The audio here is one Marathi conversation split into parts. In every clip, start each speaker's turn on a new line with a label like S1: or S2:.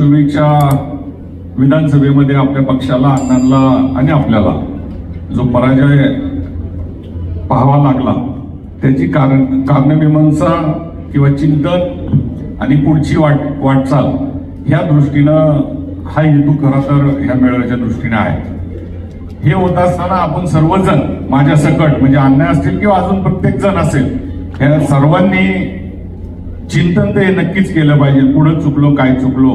S1: चोवीसच्या विधानसभेमध्ये आपल्या पक्षाला अण्णांना आणि आपल्याला जो पराजय पाहावा लागला त्याची कारण कारणमीमांसा किंवा चिंतन आणि पुढची वाट वाटचाल ह्या दृष्टीनं हा हेतू खरा तर ह्या मेळाव्याच्या दृष्टीने आहे. हे होत असताना आपण सर्वजण माझ्या सकट म्हणजे अण्णा असतील किंवा अजून प्रत्येक जण असेल ह्या सर्वांनी चिंतन ते नक्कीच केलं पाहिजे पुढं चुकलो काय चुकलो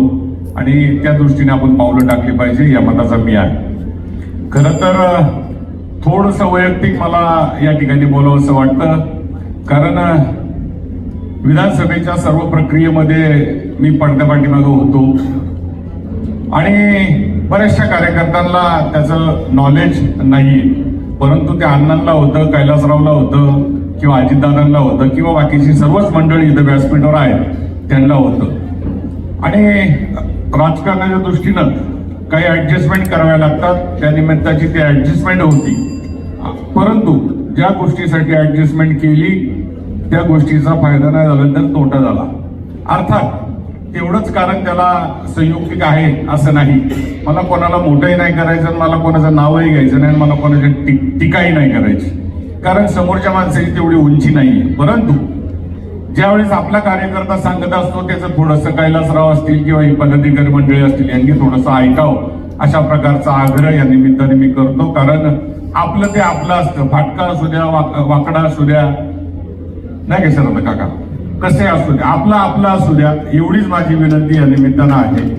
S1: आणि त्या दृष्टीने आपण पावलं टाकली पाहिजे या मताचा मी आहे. खरं तर थोडस वैयक्तिक मला या ठिकाणी बोलावंसं वाटतं. कारण विधानसभेच्या सर्व प्रक्रियेमध्ये मी पडद्या पाठीमागं होतो. आणि बऱ्याचशा कार्यकर्त्यांना त्याचं नॉलेज नाही परंतु ते अण्णांना होतं कैलासरावला होतं किंवा अजितदादांना होतं किंवा बाकीची सर्वच मंडळी इथं व्यासपीठावर आहेत त्यांना होतं. आणि राजकारणाच्या दृष्टीनं काही ऍडजस्टमेंट कराव्या लागतात. त्या निमित्ताची ती ऍडजस्टमेंट होती. परंतु ज्या गोष्टीसाठी ऍडजस्टमेंट केली त्या गोष्टीचा फायदा नाही झाला तर तोटा झाला. अर्थात तेवढंच कारण त्याला संयुक्तिक आहे असं नाही. मला कोणाला मोठंही नाही करायचं आणि मला कोणाचं नावही घ्यायचं नाही आणि मला कोणाची टी- टीकाही नाही करायची. कारण समोरच्या माणसाची तेवढी उंची नाहीये. परंतु ज्यावेळेस आपला कार्यकर्ता सांगत असतो त्याचं थोडंसं कैलासराव असतील किंवा ही पदाधिकारी मंडळी असतील यांनी थोडंसं ऐकावं. अशा प्रकारचा आग्रह या निमित्ताने मी करतो. कारण आपलं ते आपलं असतं. फाटका असू द्या वाकडा असू द्या. नाही का काका? कसे असू द्या? आपला आपला असू द्या. एवढीच माझी विनंती या निमित्तानं आहे.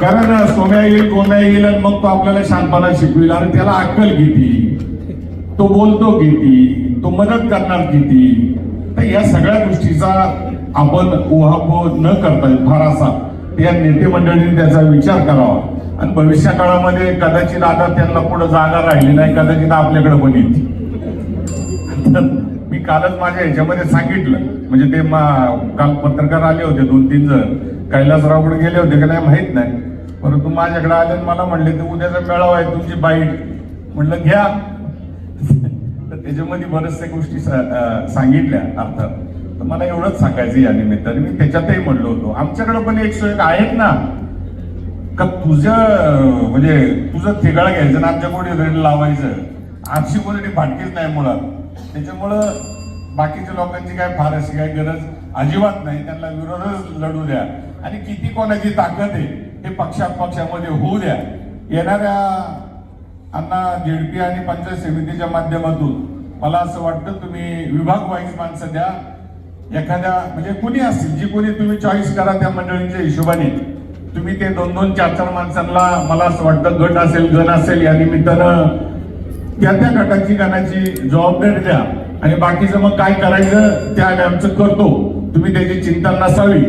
S1: कारण सोम्या येईल गोम्या येईल आणि मग तो आपल्याला शांतपणा शिकवेल. आणि त्याला अक्कल किती? तो बोलतो किती? तो मदत करणार किती? या सगळ्या गोष्टीचा आपण उहापोह न करता फार असा या नेते मंडळींनी त्याचा विचार करावा. आणि भविष्या काळामध्ये कदाचित आता त्यांना पुढे जागा राहिली नाही कदाचित आपल्याकडे पण येते मी कालच माझ्या ह्याच्यामध्ये सांगितलं. म्हणजे ते मा- काल पत्रकार आले होते दोन तीन जण. कैलासरावकडे गेले होते का नाही माहीत नाही. परंतु माझ्याकडे आले आणि मला म्हणले ते उद्याचा मेळावा आहे तुमची बाईट म्हणलं घ्या. त्याच्यामध्ये बऱ्याचशा गोष्टी सांगितल्या अर्थात. तर मला एवढंच सांगायचं या निमित्ताने. मी त्याच्यातही म्हणलो होतो. आमच्याकडे पण एक सोय आहेत ना. का तुझं म्हणजे तुझं थिगाळ घ्यायचं आणि आमच्या कोणी रेड लावायचं. आमची कोणी फाटकीच नाही मुळात. त्याच्यामुळं बाकीच्या लोकांची काय फार अशी काय गरज अजिबात नाही. त्यांना विरोधच लढू द्या. आणि किती कोणाची ताकद आहे हे पक्षात पक्षामध्ये होऊ द्या. येणाऱ्या अण्णा जेडपी आणि पंचायत समितीच्या माध्यमातून मला असं वाटतं तुम्ही विभाग वाईज माणसं द्या. एखाद्या म्हणजे कुणी असतील जी कोणी तुम्ही चॉईस करा त्या मंडळींच्या हिशोबाने तुम्ही ते दोन दोन चार चार माणसांना मला असं वाटतं गट असेल गण असेल या निमित्तानं त्या त्या गटाची गणाची जबाबदारी द्या. आणि बाकीचं मग काय करायचं त्या आम्ही आमचं करतो. तुम्ही त्याची चिंता नसावी.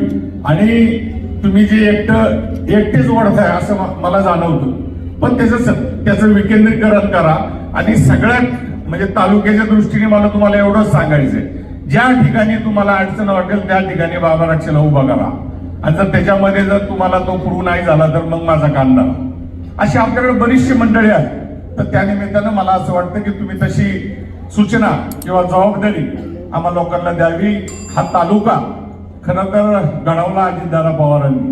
S1: आणि तुम्ही जे एकटं एकटेच ओढताय असं मला जाणवतं. पण त्याचं त्याचं विकेंद्रीकरण करा. आणि सगळ्यात म्हणजे तालुक्याच्या दृष्टीने मला तुम्हाला एवढंच सांगायचंय. ज्या ठिकाणी तुम्हाला अडचण वाटेल त्या ठिकाणी बाबा रक्षेला उभा करा. आणि जर त्याच्यामध्ये जर तुम्हाला तो पुरू नाही झाला तर मग माझा कांदा. अशी आपल्याकडे बरीचशी मंडळी आहेत. तर त्या निमित्तानं मला असं वाटतं की तुम्ही तशी सूचना किंवा जबाबदारी आम्हा लोकांना द्यावी. हा तालुका खरं तर घडवला अजितदादा पवारांनी.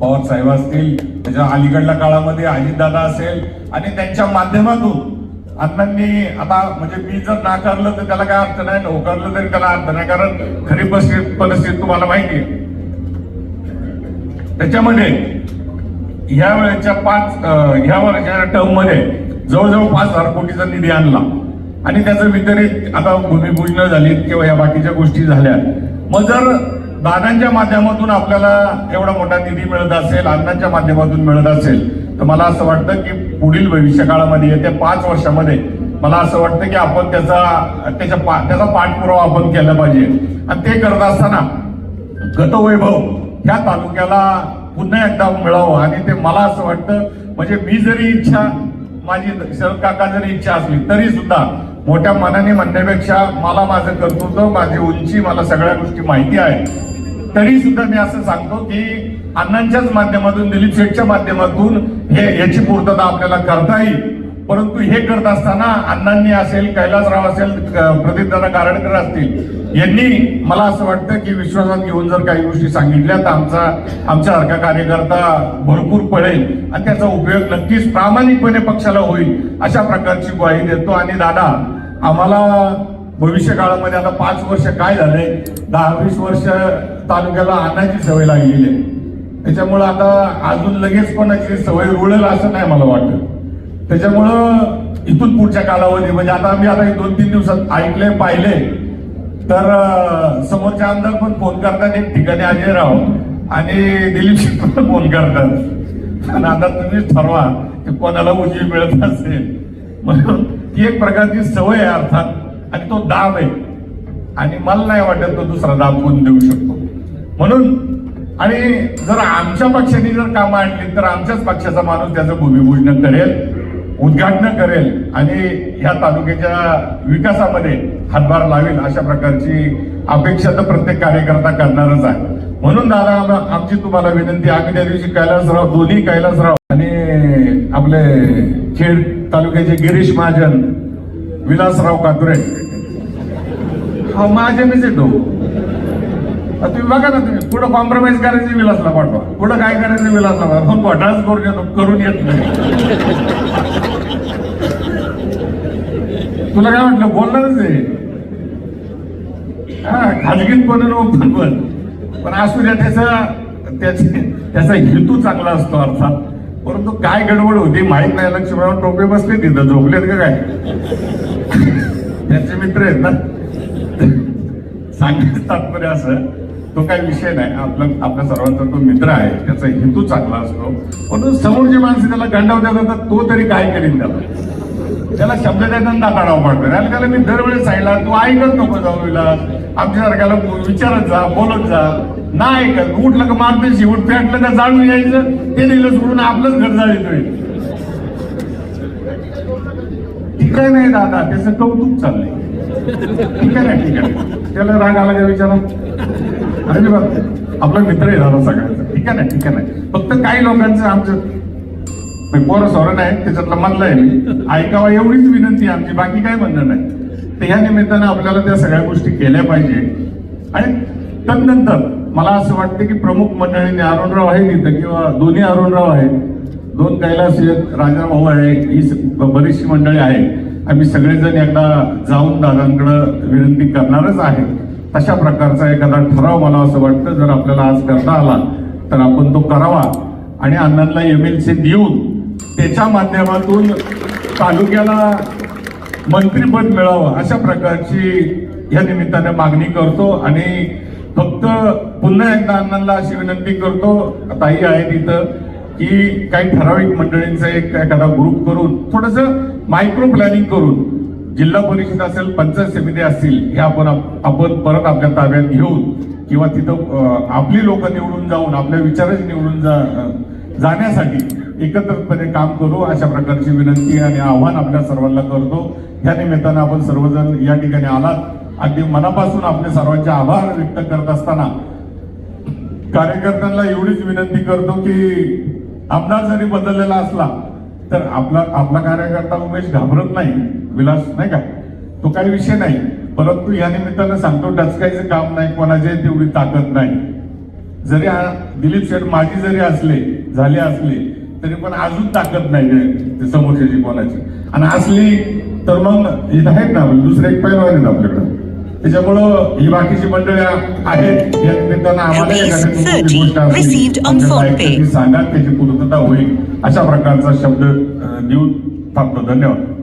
S1: पवार साहेब असतील त्याच्या अलीकडल्या काळामध्ये अजितदादा असेल आणि त्यांच्या माध्यमातून अण्णांनी आता म्हणजे मी जर नाकारलं तर त्याला काय अर्थ नाही नोकारलं तरी त्याला अर्थ नाही कारण खरी परिस्थिती तुम्हाला माहिती त्याच्यामध्ये ह्या वेळेच्या पाच ह्या वर्षाच्या टर्ममध्ये जवळजवळ पाच हजार कोटीचा निधी आणला. आणि त्याचं वितरित आता भूमिपूजन झाली किंवा या बाकीच्या गोष्टी झाल्या. मग जर दादांच्या माध्यमातून आपल्याला एवढा मोठा निधी मिळत असेल अण्णांच्या माध्यमातून मिळत असेल तर मला असं वाटतं की पुढील भविष्य काळामध्ये येत्या पाच वर्षामध्ये मला असं वाटतं की आपण त्याचा त्याच्या पा- त्याचा पाठपुरावा आपण केला पाहिजे. आणि ते करत असताना गतवैभव ह्या तालुक्याला पुन्हा एकदा मिळावं. आणि ते मला असं वाटतं म्हणजे मी जरी इच्छा माझी शरद काका जरी इच्छा असली तरी सुद्धा मोठ्या मनाने म्हणण्यापेक्षा मला माझं कर्तृत्व माझी उंची मला सगळ्या गोष्टी माहिती आहे तरी सुद्धा मी असं सांगतो की अण्णांच्याच माध्यमातून दिलीप शेठच्या माध्यमातून हे याची पूर्तता आपल्याला करता येईल. परंतु हे करत असताना अण्णांनी असेल कैलासराव असेल प्रदीपदादा दादा असतील यांनी मला असं वाटतं की विश्वासात घेऊन जर काही गोष्टी सांगितल्या तर आमचा आमच्यासारखा कार्यकर्ता भरपूर पडेल आणि त्याचा उपयोग नक्कीच प्रामाणिकपणे पक्षाला होईल अशा प्रकारची ग्वाही देतो. आणि दादा आम्हाला भविष्य काळामध्ये आता पाच वर्ष काय झाले? दहा वीस वर्ष तालुक्याला अन्नाची सवय लागलेली आहे. त्याच्यामुळं आता अजून लगेच कोणाची सवय रुळेल असं नाही मला वाटत. त्याच्यामुळं इथून पुढच्या कालावधी म्हणजे आता आम्ही आता हे दोन तीन दिवसात ऐकले पाहिले तर समोरच्या आमदार पण फोन करतात एक ठिकाणी अजय राव आणि दिलीप सिंग पण फोन करतात. आणि आता तुम्हीच ठरवा की कोणाला उजवी मिळत असेल. म्हणून ती एक प्रकारची सवय आहे अर्थात आणि तो दाब आहे. आणि मला नाही वाटत तो दुसरा दाब कोण देऊ शकतो. म्हणून आणि जर आमच्या पक्षाने जर कामं आणली तर आमच्याच पक्षाचा माणूस त्याचं भूमिपूजन करेल उद्घाटन करेल आणि ह्या तालुक्याच्या विकासामध्ये हातभार लावेल अशा प्रकारची अपेक्षा तर प्रत्येक कार्यकर्ता करणारच आहे. म्हणून दादा आमची तुम्हाला विनंती आम्ही त्या दिवशी कैलासराव दोन्ही कैलासराव आणि आपले खेड तालुक्याचे गिरीश महाजन विलासराव कातुरे. हो, हा महाजनच येतो तुम्ही बघा ना तुम्ही पुढे कॉम्प्रोमाइज करायचे विलासला पाठवा. कुठं काय करायचं विलासला पाठवा. पण घोटाळाच करून येतो करून येत नाही. तुला काय म्हटलं बोलणारच आहे. हा खाजगीत पण आणि पण. पण असू द्या त्याचा त्याचे त्याचा हेतू चांगला असतो अर्थात. परंतु काय गडबड होती माहीत नाही. लक्ष्मणराव टोपे बसले तिथं. झोपलेत का काय? त्यांचे मित्र आहेत ना. सांगायचं तात्पर्य असं. तो काही विषय नाही. आपला आपल्या सर्वांचा तो मित्र आहे त्याचा हेतू चांगला असतो. म्हणून समोरची माणसं त्याला गंडावत्या तर तो तरी काय करीन त्याला? त्याला शब्द देताना दाताडाव पाडतो आणि त्याला मी दरवेळेस सांगितला तू ऐकत नको जाऊ विलास. आमच्यासारख्याला विचारत जा बोलत जा. नाही ऐकत. उठलं का मारते शिवट? पेटलं का जाळून यायचं? ते दिलं सोडून आपलंच घर जाळीतोय. ठीक आहे नाही दादा त्याचं कौतुक चाललंय. ठीक आहे ना ठीक आहे. त्याला राग आला का विचारा? अरे आपला मित्र येणार दादा सगळ्यांचा ठीक आहे ना? ठीक आहे ना? फक्त काही लोकांचं आमचं पोरं सोरं आहे त्याच्यातलं म्हणलं आहे मी. ऐकावा एवढीच विनंती आमची बाकी काय म्हणणं नाही. तर ह्या निमित्तानं आपल्याला त्या सगळ्या गोष्टी केल्या पाहिजे. आणि तदनंतर मला असं वाटतं की प्रमुख मंडळीने अरुणराव आहे तिथं किंवा दोन्ही अरुणराव आहेत. दोन कैलास आहेत राजा भाऊ आहे ही बरीचशी मंडळी आहे आम्ही सगळेजण एकदा जाऊन दादांकडं विनंती करणारच आहे अशा प्रकारचा एखादा ठराव मला असं वाटतं जर आपल्याला आज करता आला तर आपण तो करावा. आणि अण्णांना एम एल सी देऊन त्याच्या माध्यमातून तालुक्याला मंत्रीपद मिळावं अशा प्रकारची या निमित्ताने मागणी करतो. आणि फक्त पुन्हा एकदा अण्णांना अशी विनंती करतो ताई आहे इथं की काही ठराविक मंडळींचा एक एखादा ग्रुप करून थोडस मायक्रो प्लॅनिंग करून जिल्हा परिषद असेल पंचायत समिती असतील हे आपण आपण परत आपल्या ताब्यात घेऊन किंवा तिथं आपली लोक निवडून जाऊन आपल्या विचाराची निवडून जा जाण्यासाठी एकत्रितपणे काम करू अशा प्रकारची विनंती आणि आव्हान आपल्या सर्वांना करतो. या निमित्तानं आपण सर्वजण या ठिकाणी आलात. अगदी मनापासून आपले सर्वांचे आभार व्यक्त करत असताना कार्यकर्त्यांना एवढीच विनंती करतो की आमदार जरी बदललेला असला तर आपला आपला कार्यकर्ता उमेश घाबरत नाही विलास नाही का? तो काही विषय नाही. परंतु या निमित्तानं सांगतो डचकायचं काम नाही कोणाचे तेवढी ताकद नाही. जरी हा दिलीप शेठ माझी जरी असले झाले असले तरी पण अजून ताकद नाही ते समोरच्याची कोणाची. आणि असली तर मग इथं आहेत ना दुसरे एक पैलवान आहेत आपल्याकडं. त्याच्यामुळं ही बाकीची मंडळी आहेत. या निमित्तानं आम्हाला
S2: Rupees
S1: एखादी कुठली
S2: 30
S1: गोष्ट असली,
S2: received on
S1: आमच्या
S2: PhonePe.
S1: साहित्याची सांगा त्याची पूर्तता होईल. अशा प्रकारचा शब्द देऊन थांबतो धन्यवाद.